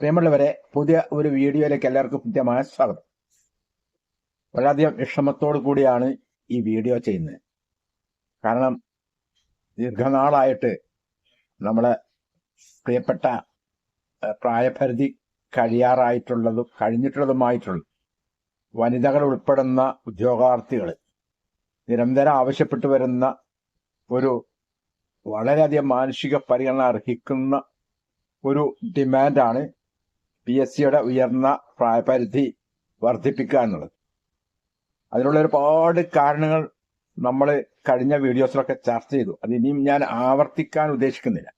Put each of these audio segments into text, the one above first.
പ്രിയമുള്ളവരെ പുതിയ ഒരു വീഡിയോയിലേക്ക് എല്ലാവർക്കും കൃത്യമായ സ്വാഗതം. വളരെയധികം വിഷമത്തോടു കൂടിയാണ് ഈ വീഡിയോ ചെയ്യുന്നത്. കാരണം ദീർഘനാളായിട്ട് നമ്മളെ പ്രിയപ്പെട്ട പ്രായപരിധി കഴിയാറായിട്ടുള്ളതും കഴിഞ്ഞിട്ടുള്ളതുമായിട്ടുള്ള വനിതകൾ ഉൾപ്പെടുന്ന ഉദ്യോഗാർത്ഥികൾ നിരന്തരം ആവശ്യപ്പെട്ടു വരുന്ന ഒരു വളരെയധികം മാനുഷിക പരിഗണന അർഹിക്കുന്ന ഒരു ഡിമാൻഡാണ് പി എസ് സിയുടെ ഉയർന്ന പ്രായപരിധി വർദ്ധിപ്പിക്കുക എന്നുള്ളത്. അതിനുള്ള ഒരുപാട് കാരണങ്ങൾ നമ്മൾ കഴിഞ്ഞ വീഡിയോസിലൊക്കെ ചർച്ച ചെയ്തു. അത് ഇനിയും ഞാൻ ആവർത്തിക്കാൻ ഉദ്ദേശിക്കുന്നില്ല.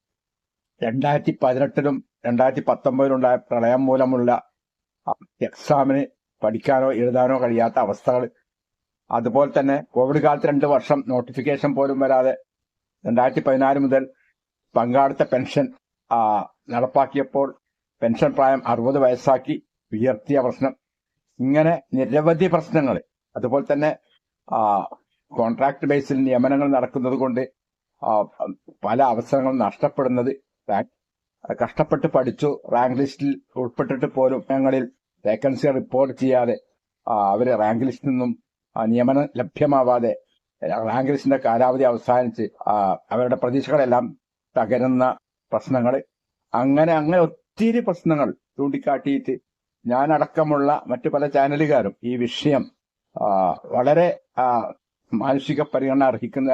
രണ്ടായിരത്തി പതിനെട്ടിലും രണ്ടായിരത്തി പത്തൊമ്പതിലും ഉണ്ടായ പ്രളയം മൂലമുള്ള എക്സാമിന് പഠിക്കാനോ എഴുതാനോ കഴിയാത്ത അവസ്ഥകൾ അതുപോലെ തന്നെ കോവിഡ് കാലത്ത് രണ്ട് വർഷം നോട്ടിഫിക്കേഷൻ പോലും വരാതെ രണ്ടായിരത്തി പതിനാല് മുതൽ പങ്കാളിത്ത പെൻഷൻ നടപ്പാക്കിയപ്പോൾ പെൻഷൻ പ്രായം അറുപത് വയസ്സാക്കി ഉയർത്തിയ പ്രശ്നം. ഇങ്ങനെ നിരവധി പ്രശ്നങ്ങൾ. അതുപോലെ തന്നെ കോൺട്രാക്ട് ബേസിൽ നിയമനങ്ങൾ നടക്കുന്നത് കൊണ്ട് പല അവസരങ്ങളും നഷ്ടപ്പെടുന്നത്. കഷ്ടപ്പെട്ട് പഠിച്ചു. റാങ്ക് ലിസ്റ്റിൽ ഉൾപ്പെട്ടിട്ട് പോലും ഞങ്ങളിൽ വേക്കൻസി റിപ്പോർട്ട് ചെയ്യാതെ അവർ റാങ്ക് ലിസ്റ്റിൽ നിന്നും നിയമനം ലഭ്യമാവാതെ റാങ്ക് ലിസ്റ്റിന്റെ കാലാവധി അവസാനിച്ച് അവരുടെ പ്രതീക്ഷകളെല്ലാം തകരുന്ന പ്രശ്നങ്ങൾ. അങ്ങനെ അങ്ങനെ ഒത്തിരി പ്രശ്നങ്ങൾ ചൂണ്ടിക്കാട്ടിയിട്ട് ഞാനടക്കമുള്ള മറ്റു പല ചാനലുകാരും ഈ വിഷയം വളരെ മാനുഷിക പരിഗണന അർഹിക്കുന്ന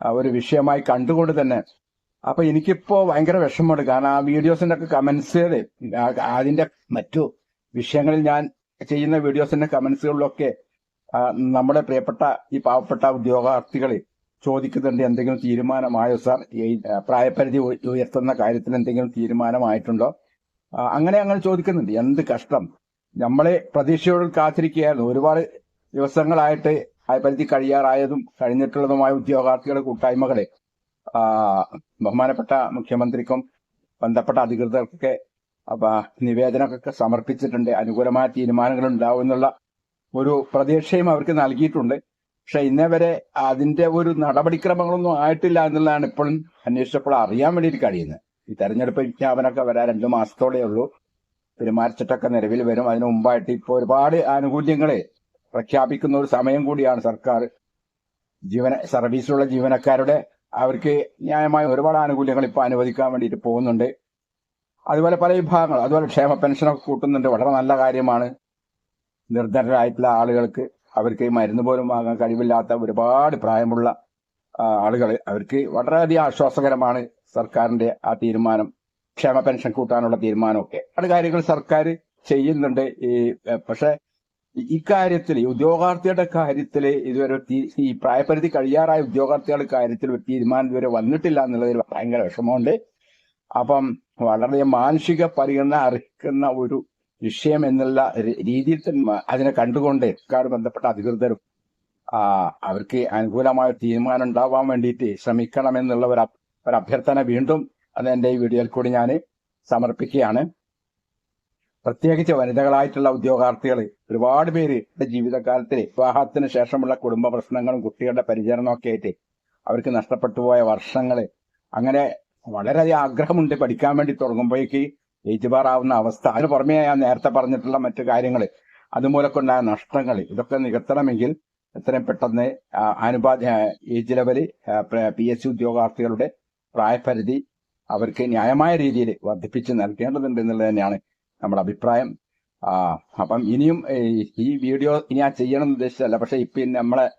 ഒരു വിഷയമായി കണ്ടുകൊണ്ട് തന്നെ അപ്പൊ എനിക്കിപ്പോ ഭയങ്കര വിഷമമുണ്ട്. കാരണം ആ വീഡിയോസിന്റെ ഒക്കെ കമന്റ്സുകൾ അതിന്റെ മറ്റു വിഷയങ്ങളിൽ ഞാൻ ചെയ്യുന്ന വീഡിയോസിന്റെ കമന്റ്സുകളിലൊക്കെ നമ്മുടെ പ്രിയപ്പെട്ട ഈ പാവപ്പെട്ട ഉദ്യോഗാർത്ഥികൾ ചോദിക്കുന്നുണ്ട് എന്തെങ്കിലും തീരുമാനമായോ സാർ? ഈ പ്രായപരിധി ഉയർത്തുന്ന കാര്യത്തിൽ എന്തെങ്കിലും തീരുമാനമായിട്ടുണ്ടോ? അങ്ങനെ അങ്ങനെ ചോദിക്കുന്നുണ്ട്. എന്ത് കഷ്ടം. നമ്മളെ പ്രതീക്ഷയോട് കാത്തിരിക്കുകയായിരുന്നു. ഒരുപാട് ദിവസങ്ങളായിട്ട് പ്രായപരിധി കഴിയാറായതും കഴിഞ്ഞിട്ടുള്ളതുമായ ഉദ്യോഗാർത്ഥികളുടെ കൂട്ടായ്മകളെ ബഹുമാനപ്പെട്ട മുഖ്യമന്ത്രിക്കും ബന്ധപ്പെട്ട അധികൃതർക്കൊക്കെ നിവേദനങ്ങളൊക്കെ സമർപ്പിച്ചിട്ടുണ്ട്. അനുകൂലമായ തീരുമാനങ്ങൾ ഉണ്ടാവും എന്നുള്ള ഒരു പ്രതീക്ഷയും അവർക്ക് നൽകിയിട്ടുണ്ട്. പക്ഷെ ഇന്നേ വരെ അതിന്റെ ഒരു നടപടിക്രമങ്ങളൊന്നും ആയിട്ടില്ല എന്നുള്ളതാണ് ഇപ്പോഴും അന്വേഷിച്ചപ്പോൾ അറിയാൻ വേണ്ടിയിട്ട് കഴിയുന്നത്. ഈ തെരഞ്ഞെടുപ്പ് വിജ്ഞാപനമൊക്കെ വരാൻ രണ്ടു മാസത്തോടെ ഉള്ളൂ. പെരുമാറ്റച്ചട്ടൊക്കെ നിലവിൽ വരും. അതിനു മുമ്പായിട്ട് ഇപ്പോൾ ഒരുപാട് ആനുകൂല്യങ്ങളെ പ്രഖ്യാപിക്കുന്ന ഒരു സമയം കൂടിയാണ് സർക്കാർ ജീവന സർവീസിലുള്ള ജീവനക്കാരുടെ അവർക്ക് ന്യായമായ ഒരുപാട് ആനുകൂല്യങ്ങൾ ഇപ്പോൾ അനുവദിക്കാൻ വേണ്ടിയിട്ട് പോകുന്നുണ്ട്. അതുപോലെ പല വിഭാഗങ്ങൾ അതുപോലെ ക്ഷേമ പെൻഷനൊക്കെ കൂട്ടുന്നുണ്ട്. വളരെ നല്ല കാര്യമാണ്. നിർധനരായിട്ടുള്ള ആളുകൾക്ക് അവർക്ക് മരുന്ന് പോലും വാങ്ങാൻ കഴിവില്ലാത്ത ഒരുപാട് പ്രായമുള്ള ആളുകൾ അവർക്ക് വളരെയധികം ആശ്വാസകരമാണ് സർക്കാരിന്റെ ആ തീരുമാനം. ക്ഷേമ പെൻഷൻ കൂട്ടാനുള്ള തീരുമാനമൊക്കെ. അത് കാര്യങ്ങൾ സർക്കാർ ചെയ്യുന്നുണ്ട്. ഈ പക്ഷെ ഇക്കാര്യത്തിൽ ഈ ഉദ്യോഗാർത്ഥിയുടെ കാര്യത്തിൽ ഇതുവരെ ഈ പ്രായപരിധി കഴിയാറായ ഉദ്യോഗാർത്ഥികളുടെ കാര്യത്തിൽ ഒരു തീരുമാനം ഇതുവരെ വന്നിട്ടില്ല എന്നുള്ളതിൽ ഭയങ്കര വിഷമമുണ്ട്. അപ്പം വളരെ മാനുഷിക പരിഗണന അർഹിക്കുന്ന ഒരു വിഷയം എന്നുള്ള രീതിയിൽ തന്നെ അതിനെ കണ്ടുകൊണ്ട് കാട് ബന്ധപ്പെട്ട അധികൃതരും അവർക്ക് അനുകൂലമായ തീരുമാനം ഉണ്ടാവാൻ വേണ്ടിയിട്ട് ശ്രമിക്കണം എന്നുള്ള ഒരു ഒരു അഭ്യർത്ഥന വീണ്ടും അത് എന്റെ ഈ വീഡിയോയിൽ കൂടി ഞാൻ സമർപ്പിക്കുകയാണ്. പ്രത്യേകിച്ച് വനിതകളായിട്ടുള്ള ഉദ്യോഗാർത്ഥികൾ ഒരുപാട് പേര് ജീവിതകാലത്തിൽ വിവാഹത്തിന് ശേഷമുള്ള കുടുംബ പ്രശ്നങ്ങളും കുട്ടികളുടെ പരിചരണവും ഒക്കെ ആയിട്ട് അവർക്ക് നഷ്ടപ്പെട്ടു പോയ വർഷങ്ങൾ അങ്ങനെ വളരെ ആഗ്രഹമുണ്ട് പഠിക്കാൻ വേണ്ടി തുടങ്ങുമ്പോഴേക്ക് ഏജ് അവസ്ഥ. അതിന് പുറമേ ഞാൻ നേരത്തെ പറഞ്ഞിട്ടുള്ള മറ്റു കാര്യങ്ങൾ അതുമൂലക്കുണ്ടായ നഷ്ടങ്ങൾ ഇതൊക്കെ നികത്തണമെങ്കിൽ എത്രയും പെട്ടെന്ന് അനുപാത age level P S C ഉദ്യോഗാർത്ഥികളുടെ പ്രായപരിധി അവർക്ക് ന്യായമായ രീതിയിൽ വർദ്ധിപ്പിച്ച് നൽകേണ്ടതുണ്ട് എന്നുള്ളത് തന്നെയാണ് നമ്മുടെ അഭിപ്രായം. അപ്പം ഇനിയും ഈ- വീഡിയോ ഇനി ഞാൻ ചെയ്യണം എന്ന് ഉദ്ദേശിച്ചല്ല പക്ഷെ ഇപ്പൊ നമ്മളെ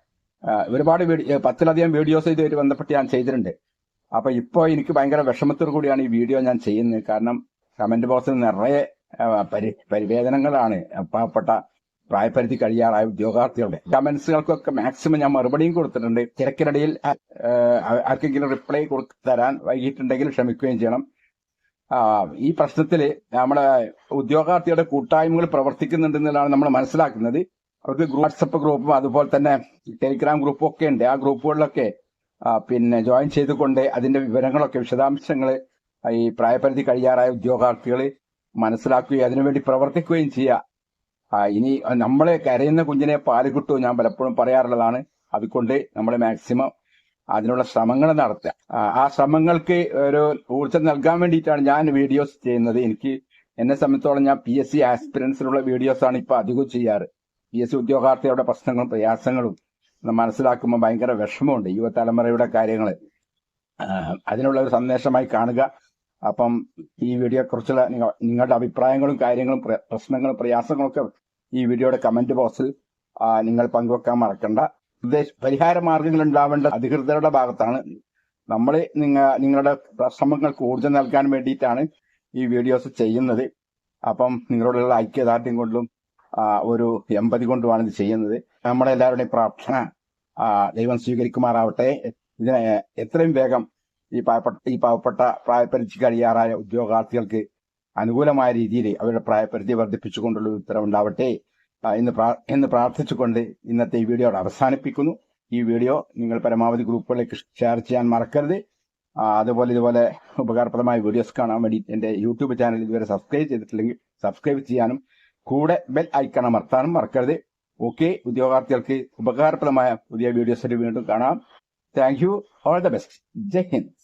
ഒരുപാട് വീഡിയോ പത്തിലധികം വീഡിയോസ് ഇതുവരെ ബന്ധപ്പെട്ട് ഞാൻ ചെയ്തിട്ടുണ്ട്. അപ്പൊ ഇപ്പോൾ എനിക്ക് ഭയങ്കര വിഷമത്തോടു കൂടിയാണ് ഈ വീഡിയോ ഞാൻ ചെയ്യുന്നത്. കാരണം കമന്റ് ബോക്സിൽ നിറയെ പരി പരിവേദനങ്ങളാണ് പാവപ്പെട്ട പ്രായപരിധി കഴിയാറായ ഉദ്യോഗാർത്ഥികളുടെ കമന്റ്സുകൾക്കൊക്കെ മാക്സിമം ഞാൻ മറുപടിയും കൊടുത്തിട്ടുണ്ട്. തിരക്കിനിടയിൽ ആർക്കെങ്കിലും റിപ്ലൈ തരാൻ വൈകിട്ടുണ്ടെങ്കിൽ ക്ഷമിക്കുകയും ചെയ്യണം. ഈ പ്രശ്നത്തിൽ നമ്മുടെ ഉദ്യോഗാർത്ഥികളുടെ കൂട്ടായ്മകൾ പ്രവർത്തിക്കുന്നുണ്ടെന്നുള്ളതാണ് നമ്മൾ മനസ്സിലാക്കുന്നത്. അവർക്ക് വാട്സപ്പ് ഗ്രൂപ്പും അതുപോലെ തന്നെ ടെലിഗ്രാം ഗ്രൂപ്പും ഒക്കെ ഉണ്ട്. ആ ഗ്രൂപ്പുകളിലൊക്കെ പിന്നെ ജോയിൻ ചെയ്തുകൊണ്ട് അതിന്റെ വിവരങ്ങളൊക്കെ വിശദാംശങ്ങൾ ഈ പ്രായപരിധി കഴിയാറായ ഉദ്യോഗാർത്ഥികൾ മനസ്സിലാക്കുകയും അതിനുവേണ്ടി പ്രവർത്തിക്കുകയും ചെയ്യുക ഇനി നമ്മളെ കരയുന്ന കുഞ്ഞിനെ പാൽ കിട്ടുമോ ഞാൻ പലപ്പോഴും പറയാറുള്ളതാണ്. അതുകൊണ്ട് നമ്മൾ മാക്സിമം അതിനുള്ള ശ്രമങ്ങൾ നടത്തുക. ആ, ശ്രമങ്ങൾക്ക് ഒരു ഊർജം നൽകാൻ വേണ്ടിയിട്ടാണ് ഞാൻ വീഡിയോസ് ചെയ്യുന്നത്. എനിക്ക് എന്നെ സംബന്ധിച്ചോളം ഞാൻ പി എസ് സി ആസ്പിരൻസിലുള്ള വീഡിയോസ് ആണ് ഇപ്പൊ അധികവും ചെയ്യാറ്. പി എസ് സി ഉദ്യോഗാർത്ഥികളുടെ പ്രശ്നങ്ങളും പ്രയാസങ്ങളും മനസ്സിലാക്കുമ്പോൾ ഭയങ്കര വിഷമമുണ്ട്. യുവതലമുറയുടെ കാര്യങ്ങൾ അതിനുള്ള ഒരു സന്ദേശമായി കാണുക. അപ്പം ഈ വീഡിയോ കുറിച്ചുള്ള നിങ്ങ- നിങ്ങളുടെ അഭിപ്രായങ്ങളും കാര്യങ്ങളും പ്രശ്നങ്ങളും പ്രയാസങ്ങളൊക്കെ ഈ വീഡിയോയുടെ കമന്റ് ബോക്സിൽ നിങ്ങൾ പങ്കുവെക്കാൻ മറക്കണ്ട. പരിഹാര മാർഗങ്ങൾ ഉണ്ടാവേണ്ട അധികൃതരുടെ ഭാഗത്താണ്. നമ്മൾ നിങ്ങ നിങ്ങളുടെ ശ്രമങ്ങൾക്ക് ഊർജം നൽകാൻ വേണ്ടിയിട്ടാണ് ഈ വീഡിയോസ് ചെയ്യുന്നത്. അപ്പം നിങ്ങളോടുള്ള ഐക്യദാർഢ്യം കൊണ്ടും ഒരു എമ്പതി കൊണ്ടുമാണ് ഇത് ചെയ്യുന്നത്. നമ്മളെല്ലാവരുടെയും പ്രാർത്ഥന ദൈവം സ്വീകരിക്കുമാറാവട്ടെ. ഇതിനെ എത്രയും വേഗം ഈ പാവപ്പെട്ട ഈ പാവപ്പെട്ട പ്രായപരിധി കഴിയാറായ ഉദ്യോഗാർത്ഥികൾക്ക് അനുകൂലമായ രീതിയിൽ അവരുടെ പ്രായപരിധി വർദ്ധിപ്പിച്ചുകൊണ്ടുള്ള ഉത്തരവുണ്ടാവട്ടെ. എന്ന് എന്ന് പ്രാർത്ഥിച്ചുകൊണ്ട് ഇന്നത്തെ ഈ വീഡിയോ അവസാനിപ്പിക്കുന്നു. ഈ വീഡിയോ നിങ്ങൾ പരമാവധി ഗ്രൂപ്പുകളിലേക്ക് ഷെയർ ചെയ്യാൻ മറക്കരുത്. അതുപോലെ ഇതുപോലെ ഉപകാരപ്രദമായ വീഡിയോസ് കാണാൻ വേണ്ടി എന്റെ യൂട്യൂബ് ചാനൽ ഇതുവരെ സബ്സ്ക്രൈബ് ചെയ്തിട്ടില്ലെങ്കിൽ സബ്സ്ക്രൈബ് ചെയ്യാനും കൂടെ ബെൽ ഐക്കൺ അമർത്താനും മറക്കരുത്. ഓക്കെ ഉദ്യോഗാർത്ഥികൾക്ക് ഉപകാരപ്രദമായ പുതിയ വീഡിയോസ് വീണ്ടും കാണാം. Thank you. All the best. Jai Hind.